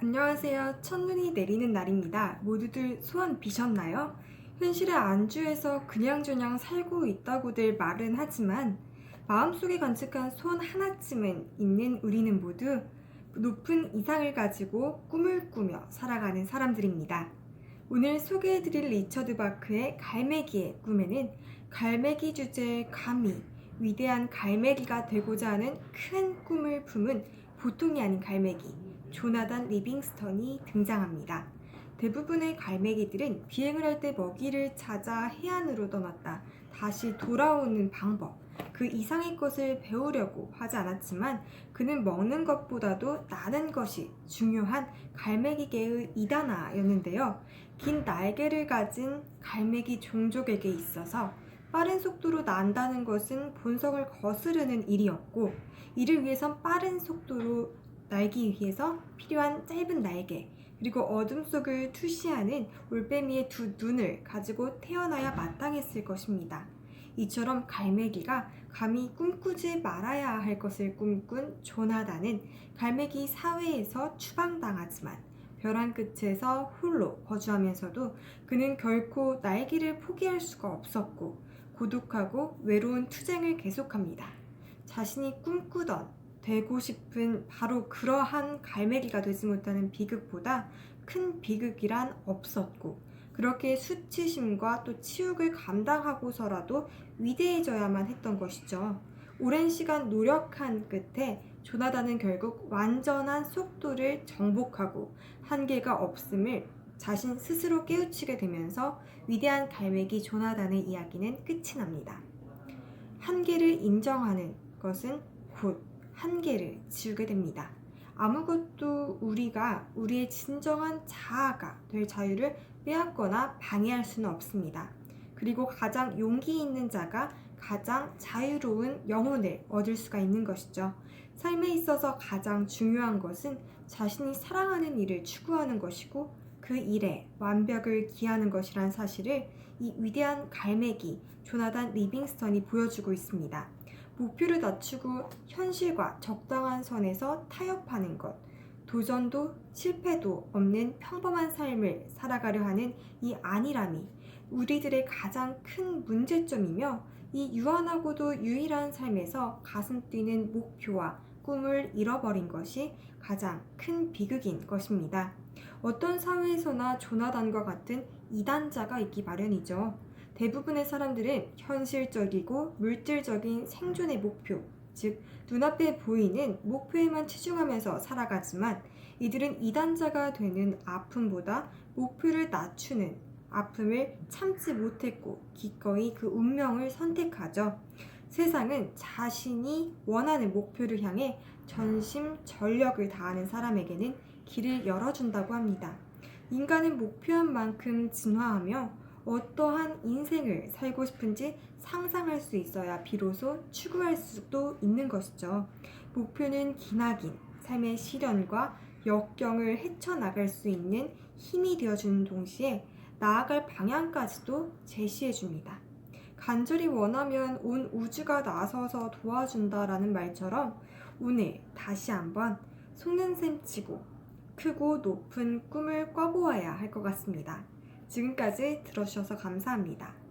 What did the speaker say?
안녕하세요. 첫눈이 내리는 날입니다. 모두들 소원 비셨나요? 현실에 안주해서 그냥저냥 살고 있다고들 말은 하지만 마음속에 간직한 소원 하나쯤은 있는 우리는 모두 높은 이상을 가지고 꿈을 꾸며 살아가는 사람들입니다. 오늘 소개해드릴 리처드 바크의 갈매기의 꿈에는 갈매기 주제의 감히 위대한 갈매기가 되고자 하는 큰 꿈을 품은 보통이 아닌 갈매기 조나단 리빙스턴이 등장합니다. 대부분의 갈매기들은 비행을 할 때 먹이를 찾아 해안으로 떠났다 다시 돌아오는 방법, 그 이상의 것을 배우려고 하지 않았지만 그는 먹는 것보다도 나는 것이 중요한 갈매기계의 이단아였는데요. 긴 날개를 가진 갈매기 종족에게 있어서 빠른 속도로 난다는 것은 본성을 거스르는 일이었고 이를 위해선 빠른 속도로 날기 위해서 필요한 짧은 날개 그리고 어둠 속을 투시하는 올빼미의 두 눈을 가지고 태어나야 마땅했을 것입니다. 이처럼 갈매기가 감히 꿈꾸지 말아야 할 것을 꿈꾼 조나단은 갈매기 사회에서 추방당하지만 벼랑 끝에서 홀로 거주하면서도 그는 결코 날개를 포기할 수가 없었고 고독하고 외로운 투쟁을 계속합니다. 자신이 꿈꾸던 되고 싶은 바로 그러한 갈매기가 되지 못하는 비극보다 큰 비극이란 없었고 그렇게 수치심과 또 치욕을 감당하고서라도 위대해져야만 했던 것이죠. 오랜 시간 노력한 끝에 조나단은 결국 완전한 속도를 정복하고 한계가 없음을 자신 스스로 깨우치게 되면서 위대한 갈매기 조나단의 이야기는 끝이 납니다. 한계를 인정하는 것은 곧 한계를 지우게 됩니다. 아무것도 우리가 우리의 진정한 자아가 될 자유를 빼앗거나 방해할 수는 없습니다. 그리고 가장 용기 있는 자가 가장 자유로운 영혼을 얻을 수가 있는 것이죠. 삶에 있어서 가장 중요한 것은 자신이 사랑하는 일을 추구하는 것이고 그 일에 완벽을 기하는 것이란 사실을 이 위대한 갈매기 조나단 리빙스턴이 보여주고 있습니다. 목표를 낮추고 현실과 적당한 선에서 타협하는 것, 도전도 실패도 없는 평범한 삶을 살아가려 하는 이 안일함이 우리들의 가장 큰 문제점이며 이 유한하고도 유일한 삶에서 가슴 뛰는 목표와 꿈을 잃어버린 것이 가장 큰 비극인 것입니다. 어떤 사회에서나 조나단과 같은 이단자가 있기 마련이죠. 대부분의 사람들은 현실적이고 물질적인 생존의 목표, 즉 눈앞에 보이는 목표에만 치중하면서 살아가지만 이들은 이단자가 되는 아픔보다 목표를 낮추는 아픔을 참지 못했고 기꺼이 그 운명을 선택하죠. 세상은 자신이 원하는 목표를 향해 전심 전력을 다하는 사람에게는 길을 열어준다고 합니다. 인간은 목표한 만큼 진화하며 어떠한 인생을 살고 싶은지 상상할 수 있어야 비로소 추구할 수도 있는 것이죠. 목표는 기나긴 삶의 시련과 역경을 헤쳐나갈 수 있는 힘이 되어주는 동시에 나아갈 방향까지도 제시해줍니다. 간절히 원하면 온 우주가 나서서 도와준다라는 말처럼 오늘 다시 한번 속는 셈 치고 크고 높은 꿈을 꿔보아야 할 것 같습니다. 지금까지 들어주셔서 감사합니다.